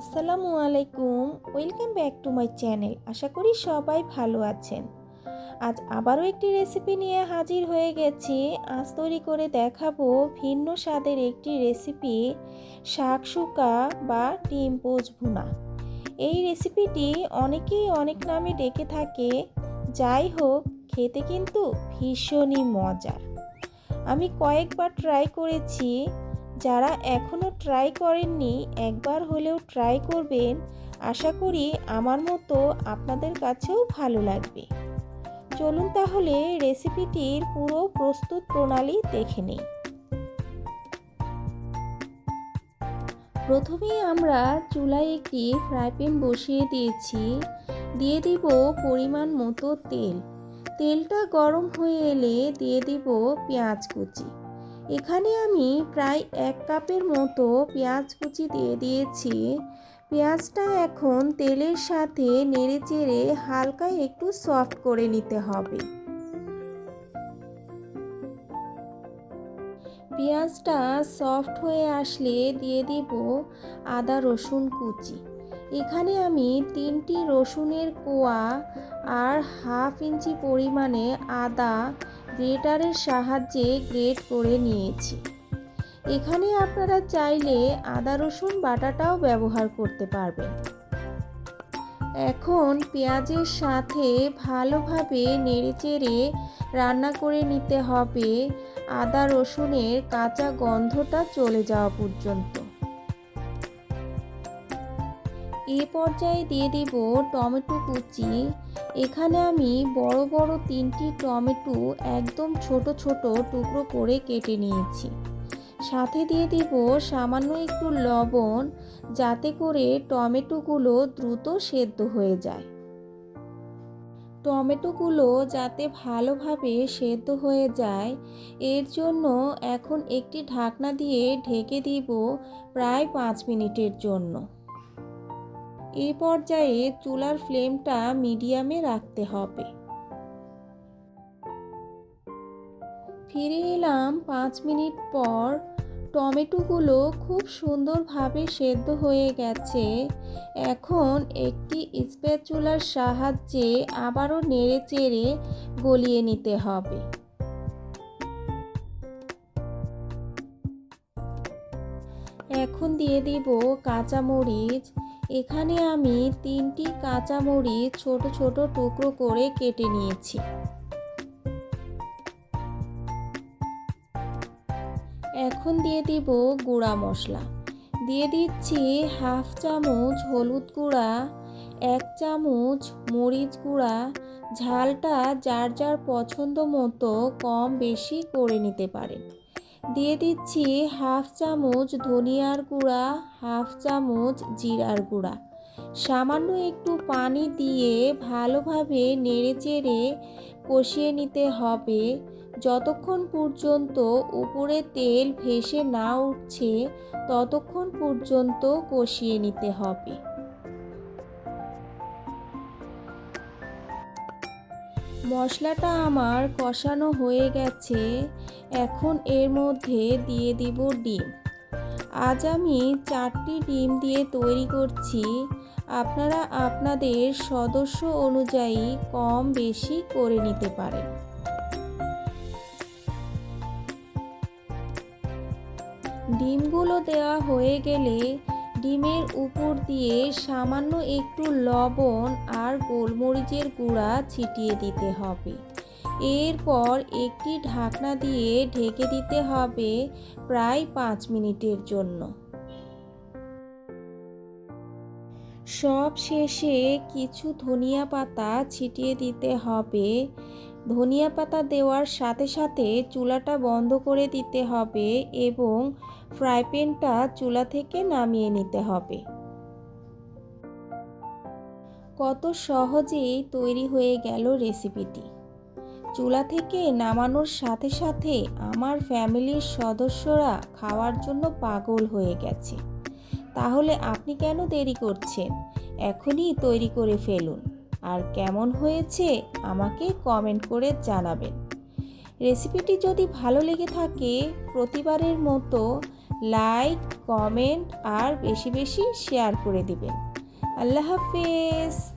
আসসালামু আলাইকুম, welcome back to my channel. আশা করি সবাই ভালো আছেন। আজ আবারও একটি রেসিপি নিয়ে হাজির হয়ে গেছি। আজ তৈরি করে দেখাবো ভিন্ন স্বাদের একটি রেসিপি, শাক শুকা বা ডিম পোচ ভুনা। এই রেসিপিটি অনেকেই অনেক নামে ডেকে থাকে। যাই হোক, খেতে কিন্তু ভীষণই মজার। আমি কয়েকবার ট্রাই করেছি। যারা এখনও ট্রাই করেননি, একবার হলেও ট্রাই করবেন। আশা করি আমার মতো আপনাদের কাছেও ভালো লাগবে। চলুন তাহলে রেসিপিটির পুরো প্রস্তুত প্রণালী দেখে নিই। প্রথমেই আমরা চুলায় একটি ফ্রাই প্যান বসিয়ে দিয়েছি। দিয়ে দিব পরিমাণ মতো তেল। তেলটা গরম হয়ে এলে দিয়ে দিব পেঁয়াজ কুচি। এখানে আমি প্রায় এক কাপের মতো পেঁয়াজ কুচি দিয়ে দিয়েছি। পেঁয়াজটা এখন তেলের সাথে নেড়ে চেড়ে হালকা একটু সফট করে নিতে হবে। পেঁয়াজটা সফট হয়ে আসলে দিয়ে দিব আদা রসুন কুচি। এখানে আমি তিনটি রসুনের কোয়া আর হাফ ইঞ্চি পরিমাণে আদা গ্রেটারের সাহায্যে গ্রেট করে নিয়েছি। এখানে আপনারা চাইলে আদা, রসুন, বাটাটাও ব্যবহার করতে পারবেন। এখন পেঁয়াজের সাথে ভালোভাবে নেড়েচেড়ে রান্না করে নিতে হবে। আদা, রসুনের কাঁচা গন্ধটা চলে যাওয়া পর্যন্ত। এ পর্যায়ে দিয়ে দেব টমেটো কুচি। এখানে আমি বড় বড় তিনটি টমেটো একদম ছোট ছোট টুকরো করে কেটে নিয়েছি। সাথে দিয়ে দিব সামান্য একটু লবণ যাতে করে টমেটোগুলো দ্রুত সেদ্ধ হয়ে যায়। টমেটোগুলো যাতে ভালোভাবে সেদ্ধ হয়ে যায়, এর জন্য এখন একটি ঢাকনা দিয়ে ঢেকে দিব প্রায় পাঁচ মিনিটের জন্য। এই পর্যায়ে চুলার ফ্লেমটা মিডিয়ামে রাখতে হবে। ফিরে এলাম পাঁচ মিনিট পর। টমেটোগুলো খুব সুন্দরভাবে সেদ্ধ হয়ে গেছে। এখন একটি স্প্যাচুলার সাহায্যে আবারও নেড়ে চেড়ে গলিয়ে নিতে হবে। এখন দিয়ে দিব কাঁচামরিচ। এখানে আমি তিনটি কাঁচামরিচ ছোট ছোট টুকরো করে কেটে নিয়েছি। এখন দিয়ে দিব গুঁড়া মশলা। দিয়ে দিচ্ছি হাফ চামচ হলুদ গুঁড়া, এক চামচ মরিচ গুঁড়া। ঝালটা যার যার পছন্দ মতো কম বেশি করে নিতে পারেন। দিয়ে দিচ্ছি হাফ চামচ ধনিয়ার গুঁড়া, হাফ চামচ জিরার গুঁড়া। সামান্য একটু পানি দিয়ে ভালোভাবে নেড়েচেড়ে কষিয়ে নিতে হবে। যতক্ষণ পর্যন্ত উপরে তেল ভেসে না উঠছে, ততক্ষণ পর্যন্ত কষিয়ে নিতে হবে। মশলাটা আমার কষানো হয়ে গেছে। এখন এর মধ্যে দিয়ে দিব ডিম। আজ আমি চারটি ডিম দিয়ে তৈরি করছি। আপনারা আপনাদের সদস্য অনুযায়ী কম বেশি করে নিতে পারেন। ডিমগুলো দেওয়া হয়ে গেলে ডিমের উপর দিয়ে সামান্য একটু লবণ আর গোলমরিচের গুঁড়া ছিটিয়ে দিতে হবে। এরপর একটি ঢাকনা দিয়ে ঢেকে দিতে হবে প্রায় পাঁচ মিনিটের জন্য। সব শেষে কিছু ধনিয়া পাতা ছিটিয়ে দিতে হবে। ধনিয়া পাতা দেওয়ার সাথে সাথে চুলাটা বন্ধ করে দিতে হবে এবং ফ্রাই প্যানটা চুলা থেকে নামিয়ে নিতে হবে। কত সহজেই তৈরি হয়ে গেল রেসিপিটি। চুলা থেকে নামানোর সাথে সাথে আমার ফ্যামিলির সদস্যরা খাওয়ার জন্য পাগল হয়ে গেছে। তাহলে আপনি কেন দেরি করছেন? এখনই তৈরি করে ফেলুন। আর কেমন হয়েছে আমাকে কমেন্ট করে জানাবেন। রেসিপিটি যদি ভালো লেগে থাকে, প্রতিবারের মতো লাইক কমেন্ট আর বেশি বেশি শেয়ার করে দিবেন। আল্লাহ হাফেজ!